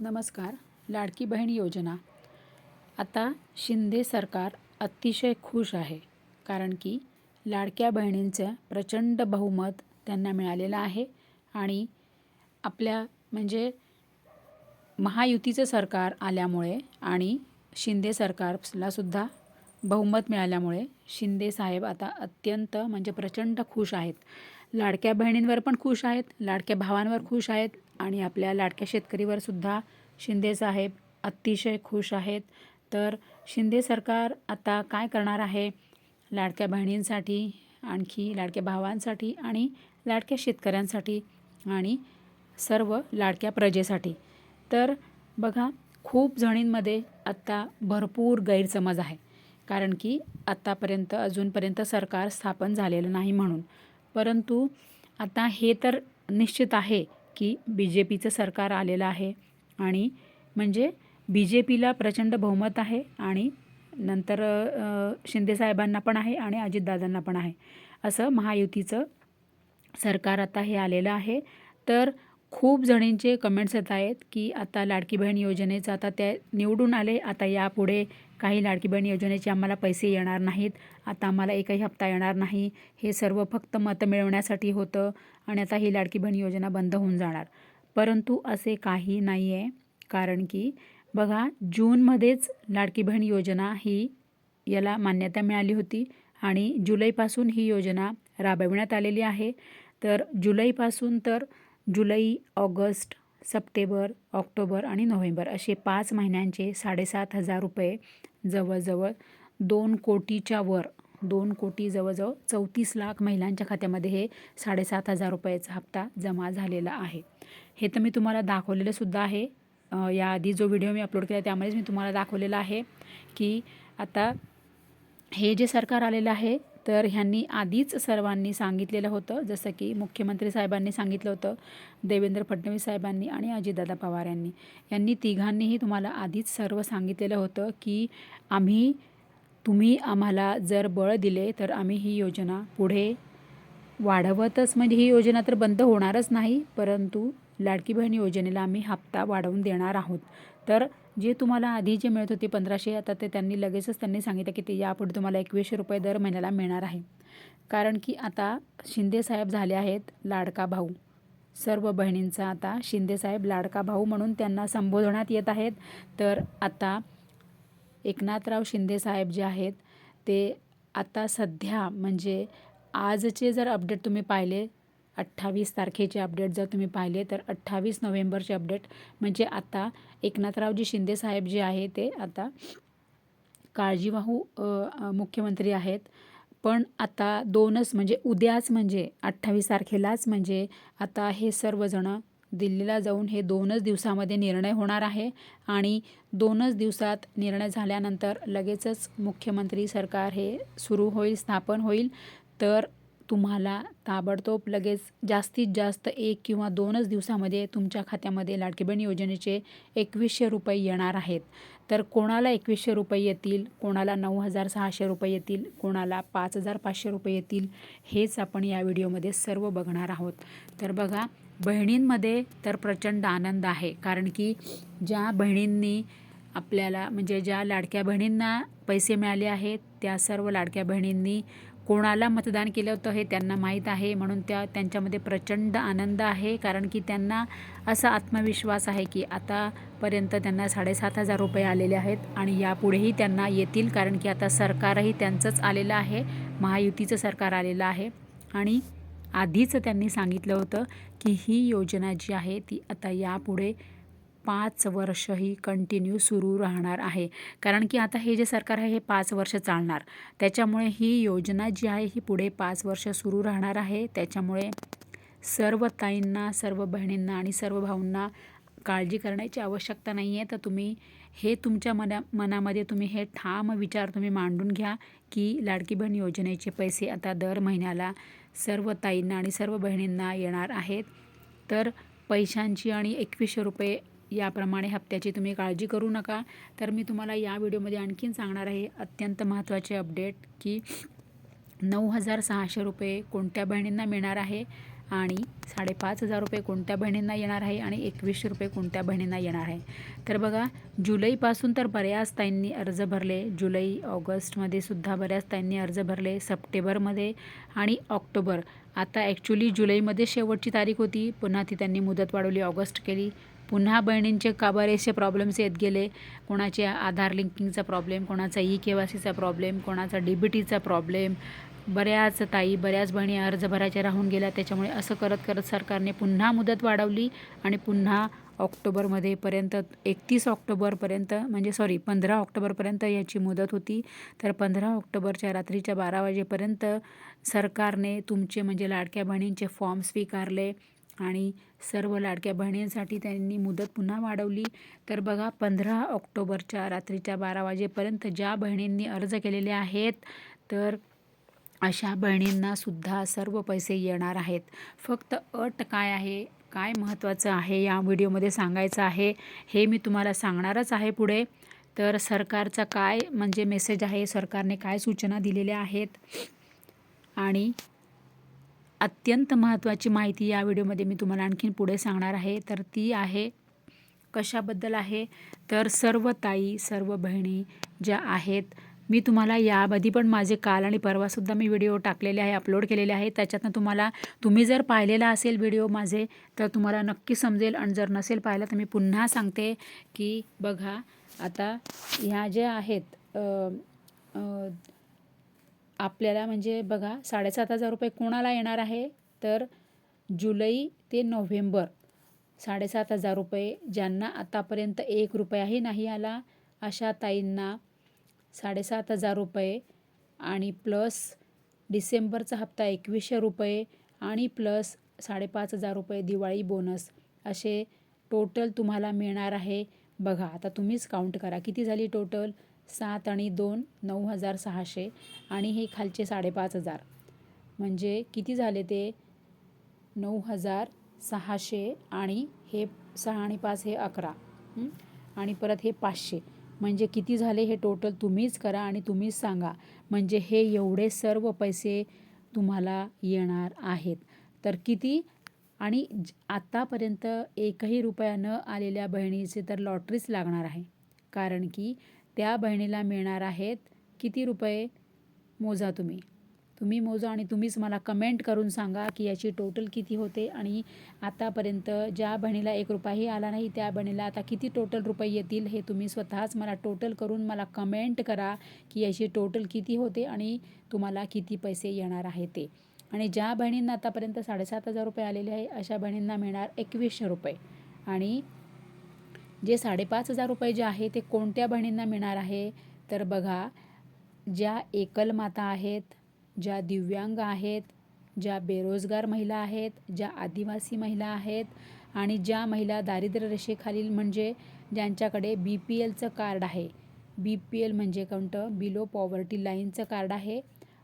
नमस्कार लाडकी बहीण योजना. आता शिंदे सरकार अतिशय खुश आहे कारण की लाडक्या बहिणींचं प्रचंड बहुमत त्यांना मिळालेलं आहे आणि आपल्या म्हणजे महायुतीचं सरकार आल्यामुळे आणि शिंदे सरकारलासुद्धा बहुमत मिळाल्यामुळे शिंदे साहेब आता अत्यंत म्हणजे प्रचंड खुश आहेत. लाडक्या बहिणींवर पण खुश आहेत लाडक्या भावांवर खुश आहेत आणि आपल्या लाडक्या शेतकरीवर सुद्धा शिंदे साहेब अतिशय खुश आहेत. तर शिंदे सरकार आता काय करणार आहे? लाडक्या बहिणींसाठी आणखी लाडक्या भावांसाठी आणि लाडक्या शेतकऱ्यांसाठी आणि सर्व लाडक्या प्रजेसाठी. तर बघा खूप जणींमध्ये आत्ता भरपूर गैरसमज आहे. कारण की आत्तापर्यंत अजूनपर्यंत सरकार स्थापन झालेलं नाही म्हणून. परंतु आता हे तर निश्चित आहे की बी जे पीचं सरकार आलेलं आहे. आणि म्हणजे बी जे पीला प्रचंड बहुमत आहे आणि नंतर शिंदेसाहेबांना पण आहे आणि अजितदादांना पण आहे. असं महायुतीचं सरकार आता हे आलेलं आहे. तर खूप जणींचे कमेंट्स येत आहेत की आता लाडकी बहीण योजनेचं आता त्या निवडून आले. आता यापुढे काही लाडकी बहीण योजनेचे आम्हाला पैसे येणार नाहीत. आता आम्हाला एकही हप्ता येणार नाही. हे सर्व फक्त मतं मिळवण्यासाठी होतं. आणि आता ही लाडकी बहीण योजना बंद होऊन जाणार. परंतु असे काही नाही आहे कारण की बघा जूनमध्येच लाडकी बहीण योजना ही याला मान्यता मिळाली होती आणि जुलैपासून ही योजना राबविण्यात आलेली आहे. तर जुलैपासून तर जुलै ऑगस्ट सप्टेंबर ऑक्टोबर आणि नोव्हेंबर असे पाच महिन्यांचे साडेसात हजार रुपये जवळजवळ दोन कोटीच्या वर दोन कोटी जवळजवळ चौतीस लाख महिलांच्या खात्यामध्ये हे साडेसात हजार रुपयाचा हप्ता जमा झालेला आहे. हे तर मी तुम्हाला दाखवलेलं सुद्धा आहे. याआधी जो व्हिडिओ मी अपलोड केला त्यामध्येच मी तुम्हाला दाखवलेला आहे की आता हे जे सरकार आलेलं आहे तर ह्यांनी आधीच सर्वांनी सांगितलेलं होतं जसं की मुख्यमंत्री साहेबांनी सांगितलं होतं देवेंद्र फडणवीस साहेबांनी आणि अजितदादा पवार यांनी. यांनी तिघांनीही तुम्हाला आधीच सर्व सांगितलेलं होतं की आम्ही तुम्ही आम्हाला जर बळ दिले तर आम्ही ही योजना पुढे वाढवतच म्हणजे ही योजना तर बंद होणारच नाही परंतु लाडकी बहीण योजनेला आम्ही हप्ता वाढवून देणार आहोत. तर जे तुम्हाला आधी जे मिळत होते पंधराशे आता ते त्यांनी लगेचच त्यांनी सांगितलं की ते यापुढे तुम्हाला एकवीसशे रुपये दर महिन्याला मिळणार आहे. कारण की आता शिंदे साहेब झाले आहेत लाडका भाऊ. सर्व बहिणींचा आता शिंदेसाहेब लाडका भाऊ म्हणून त्यांना संबोधण्यात येत आहेत. तर आता एकनाथराव शिंदेसाहेब जे आहेत ते आता सध्या म्हणजे आजचे जर अपडेट तुम्ही पाहिले अठ्ठावीस तारखेचे अपडेट जर तुम्ही पाहिले तर अठ्ठावीस नोव्हेंबरचे अपडेट म्हणजे आता एकनाथरावजी शिंदेसाहेब जे आहे ते आता काळजीवाहू मुख्यमंत्री आहेत. पण आता दोनच म्हणजे उद्याच म्हणजे अठ्ठावीस तारखेलाच म्हणजे आता हे सर्वजणं दिल्लीला जाऊन हे दोनच दिवसामध्ये निर्णय होणार आहे. आणि दोनच दिवसात निर्णय झाल्यानंतर लगेचच मुख्यमंत्री सरकार हे सुरू होईल स्थापन होईल. तर तुम्हाला ताबडतोब लगेच जास्तीत जास्त एक किंवा दोनच दिवसामध्ये तुमच्या खात्यामध्ये लाडकी बहीण योजनेचे एकवीसशे रुपये येणार आहेत. तर कोणाला एकवीसशे रुपये येतील? कोणाला नऊ हजार सहाशे रुपये येतील? कोणाला पाच हजार पाचशे रुपये येतील? हेच आपण या व्हिडिओमध्ये सर्व बघणार आहोत. तर बघा बहिणींमध्ये तर प्रचंड आनंद आहे. कारण की ज्या बहिणींनी आपल्याला म्हणजे ज्या लाडक्या बहिणींना पैसे मिळाले आहेत त्या सर्व लाडक्या बहिणींनी कोणाला मतदान केलं होतं हे त्यांना माहीत आहे. म्हणून त्या त्यांच्यामध्ये प्रचंड आनंद आहे. कारण की त्यांना असा आत्मविश्वास आहे की आतापर्यंत त्यांना साडेसात हजार रुपये आलेले आहेत आणि यापुढेही त्यांना येतील. कारण की आता सरकारही त्यांचंच आलेलं आहे. महायुतीचं सरकार आलेलं आहे. आणि आधीच त्यांनी सांगितलं होतं की ही योजना जी आहे ती आता यापुढे पाच वर्ष ही कंटिन्यू सुरू राहणार आहे. कारण की आता हे जे सरकार आहे हे पाच वर्ष चालणार. त्याच्यामुळे ही योजना जी आहे ही पुढे पाच वर्ष सुरू राहणार आहे. त्याच्यामुळे सर्व ताईंना सर्व बहिणींना आणि सर्व भाऊंना काळजी करण्याची आवश्यकता नाही आहे तर तुम्ही हे तुमच्या मना मनामध्ये तुम्ही हे ठाम विचार तुम्ही मांडून घ्या की लाडकी बहीण योजनेचे पैसे आता दर महिन्याला सर्व ताईंना आणि सर्व बहिणींना येणार आहेत. तर पैशांची आणि एकवीसशे रुपये याप्रमाणे हप्त्याची तुम्ही काळजी करू नका. तर मी तुम्हाला या व्हिडिओमध्ये आणखीन सांगणार आहे अत्यंत महत्त्वाचे अपडेट की नऊ हजार सहाशे रुपये कोणत्या बहिणींना मिळणार आहे? आणि साडेपाच हजार रुपये कोणत्या बहिणींना येणार आहे आणि एकवीसशे रुपये कोणत्या बहिणींना येणार आहे. तर बघा जुलैपासून तर बऱ्याच ताईंनी अर्ज भरले. जुलै ऑगस्टमध्ये सुद्धा बऱ्याच ताईंनी अर्ज भरले. सप्टेंबरमध्ये आणि ऑक्टोबर. आता ॲक्च्युली जुलैमध्ये शेवटची तारीख होती. पुन्हा ती त्यांनी मुदत वाढवली ऑगस्ट केली. पुन्हा बहिणींचे का बरेचसे प्रॉब्लेम्स येत गेले. कोणाचे आधार लिंकिंगचा प्रॉब्लेम कोणाचा ई के वाय सीचा प्रॉब्लेम कोणाचा डी बी टीचा प्रॉब्लेम बऱ्याच ताई बऱ्याच बहिणी अर्ज भरायच्या राहून गेल्या. त्याच्यामुळे असं करत करत सरकारने पुन्हा मुदत वाढवली आणि पुन्हा ऑक्टोबरमध्ये पर्यंत एकतीस ऑक्टोबरपर्यंत म्हणजे सॉरी पंधरा ऑक्टोबरपर्यंत याची मुदत होती. तर पंधरा ऑक्टोबरच्या रात्रीच्या बारा वाजेपर्यंत सरकारने तुमचे म्हणजे लाडक्या बहिणींचे फॉर्म स्वीकारले. आणि सर्व लाडक्या बहिणींसाठी त्यांनी मुदत पुन्हा वाढवली. तर बघा पंधरा ऑक्टोबरच्या रात्रीच्या बारा वाजेपर्यंत ज्या बहिणींनी अर्ज केलेले आहेत तर अशा बहिणींना सुद्धा सर्व पैसे येणार आहेत. फक्त अट काय आहे काय महत्त्वाचं आहे या व्हिडिओमध्ये सांगायचं आहे हे मी तुम्हाला सांगणारच आहे पुढे. तर सरकारचा काय म्हणजे मेसेज आहे सरकारने काय सूचना दिलेल्या आहेत? आणि अत्यंत महत्त्वाची माहिती या व्हिडिओमध्ये मी तुम्हाला आणखीन पुढे सांगणार आहे. तर ती आहे कशाबद्दल आहे? तर सर्व ताई सर्व बहिणी ज्या आहेत मी तुम्हाला याआधी पण माझे काल आणि परवासुद्धा मी व्हिडिओ टाकलेले आहे अपलोड केलेले आहे. त्याच्यातनं तुम्हाला तुम्ही जर पाहिलेला असेल व्हिडिओ माझे तर तुम्हाला नक्की समजेल आणि जर नसेल पाहिला तर मी पुन्हा सांगते की बघा आता ह्या ज्या आहेत आपल्याला म्हणजे बघा साडेसात हजार रुपये कोणाला येणार आहे? तर जुलै ते नोव्हेंबर. साडेसात हजार रुपये ज्यांना आतापर्यंत एक रुपयाही नाही आला अशा ताईंना साडेसात हजार रुपये आणि प्लस डिसेंबरचा हप्ता एकवीसशे रुपये आणि प्लस साडेपाच हजार रुपये दिवाळी बोनस असे टोटल तुम्हाला मिळणार आहे. बघा आता तुम्हीच काउंट करा. किती झाली टोटल? सात आणि दोन नऊ हजार सहाशे आणि हे खालचे साडेपाच हजार. म्हणजे किती झाले ते? नऊ हजार सहाशे आणि हे सहा आणि पाच हे अकरा. आणि परत हे पाचशे. म्हणजे किती झाले हे टोटल तुम्हीच करा आणि तुम्हीच सांगा. म्हणजे हे एवढे सर्व पैसे तुम्हाला येणार आहेत. तर किती? आणि ज- आत्तापर्यंत एकही रुपया न आलेल्या बहिणीचे तर लॉटरीच लागणार आहे. कारण की त्या बहिणीला मिळणार आहेत किती रुपये मोजा तुम्ही? तुम्ही मोजा आणि तुम्हीच मला कमेंट करून सांगा की याची टोटल किती होते आणि आतापर्यंत ज्या बहिणीला एक रुपयाही आला नाही त्या बहिणीला आता किती टोटल रुपये येतील हे तुम्ही स्वतःच मला टोटल करून मला कमेंट करा की याची टोटल किती होते आणि तुम्हाला किती पैसे येणार आहे ते. आणि ज्या बहिणींना आतापर्यंत साडेसात हजार रुपये आलेले आहे अशा बहिणींना मिळणार एकवीसशे रुपये. आणि जे साडेपाच हजार रुपये जे आहे ते कोणत्या बहिणींना मिळणार आहे? तर बघा ज्या एकल माता आहेत ज्या दिव्यांग आहेत ज्या बेरोजगार महिला आहेत ज्या आदिवासी महिला आहेत आणि ज्या महिला दारिद्र्य रेषेखालील म्हणजे ज्यांच्याकडे बी पी एलचं कार्ड आहे. बी पी एल म्हणजे कोणतं? बिलो पॉवर्टी लाईनचं कार्ड आहे.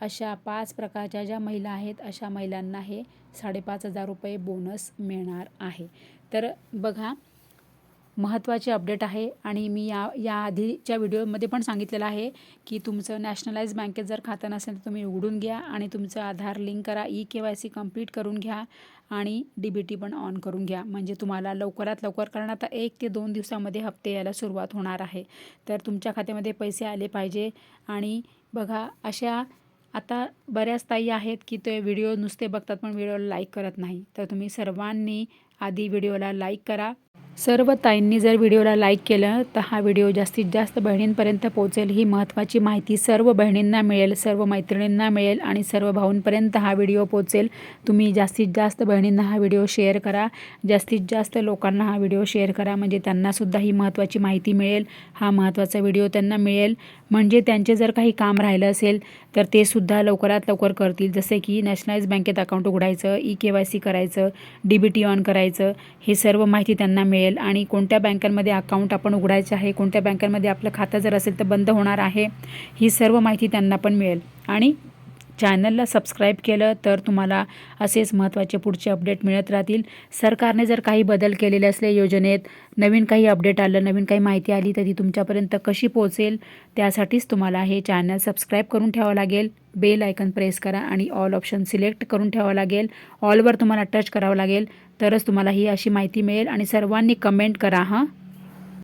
अशा पाच प्रकारच्या ज्या महिला आहेत अशा महिलांना हे साडेपाच हजार रुपये बोनस मिळणार आहे. तर बघा महत्त्वाचे अपडेट आहे आणि मी या या आधीच्या व्हिडिओमध्ये पण सांगितलेलं आहे की तुमचं नॅशनलाइज बँकेत जर खातं नसेल तर तुम्ही उघडून घ्या आणि तुमचं आधार लिंक करा E K Y C complete करून घ्या आणि डी बी टी पण ऑन करून घ्या. म्हणजे तुम्हाला लवकरात लवकर कारण आता एक ते दोन दिवसामध्ये हप्ते यायला सुरुवात होणार आहे. तर तुमच्या खात्यामध्ये पैसे आले पाहिजे आणि बघा अशा आता बऱ्याच ताई आहेत की ते व्हिडिओ नुसते बघतात पण व्हिडिओला लाईक करत नाही. तर तुम्ही सर्वांनी आधी व्हिडिओला लाईक करा. सर्व ताईंनी जर व्हिडिओला लाईक केलं तर हा व्हिडिओ जास्तीत जास्त बहिणींपर्यंत पोहोचेल ही महत्त्वाची माहिती सर्व बहिणींना मिळेल सर्व मैत्रिणींना मिळेल आणि सर्व भाऊंपर्यंत हा व्हिडिओ पोहोचेल. तुम्ही जास्तीत जास्त बहिणींना हा व्हिडिओ शेअर करा जास्तीत जास्त लोकांना हा व्हिडिओ शेअर करा म्हणजे त्यांनासुद्धा ही महत्त्वाची माहिती मिळेल हा महत्त्वाचा व्हिडिओ त्यांना मिळेल. म्हणजे त्यांचे जर काही काम राहिलं असेल तर ते सुद्धा लवकरात लवकर करतील. जसे की नॅशनलाइज बँकेत अकाउंट उघडायचं ई के वाय सी करायचं डी बी टी ऑन करायचं करायचं हे सर्व माहिती त्यांना मिळेल. आणि कोणत्या बँकांमध्ये अकाउंट आपण उघडायचं आहे कोणत्या बँकांमध्ये आपलं खातं जर असेल तर बंद होणार आहे ही सर्व माहिती त्यांना पण मिळेल. आणि चॅनलला सबस्क्राईब केलं तर तुम्हाला असेच महत्त्वाचे पुढचे अपडेट मिळत राहतील. सरकारने जर काही बदल केलेले असले योजनेत नवीन काही अपडेट आलं नवीन काही माहिती आली तर ती तुमच्यापर्यंत कशी पोहोचेल त्यासाठीच तुम्हाला हे चॅनल सबस्क्राईब करून ठेवावं लागेल. बेल आयकन प्रेस करा आणि ऑल ऑप्शन सिलेक्ट करून ठेवावं लागेल. ऑलवर तुम्हाला टच करावं लागेल. तरच तुम्हाला ही अशी माहिती मिळेल आणि सर्वांनी कमेंट करा हां.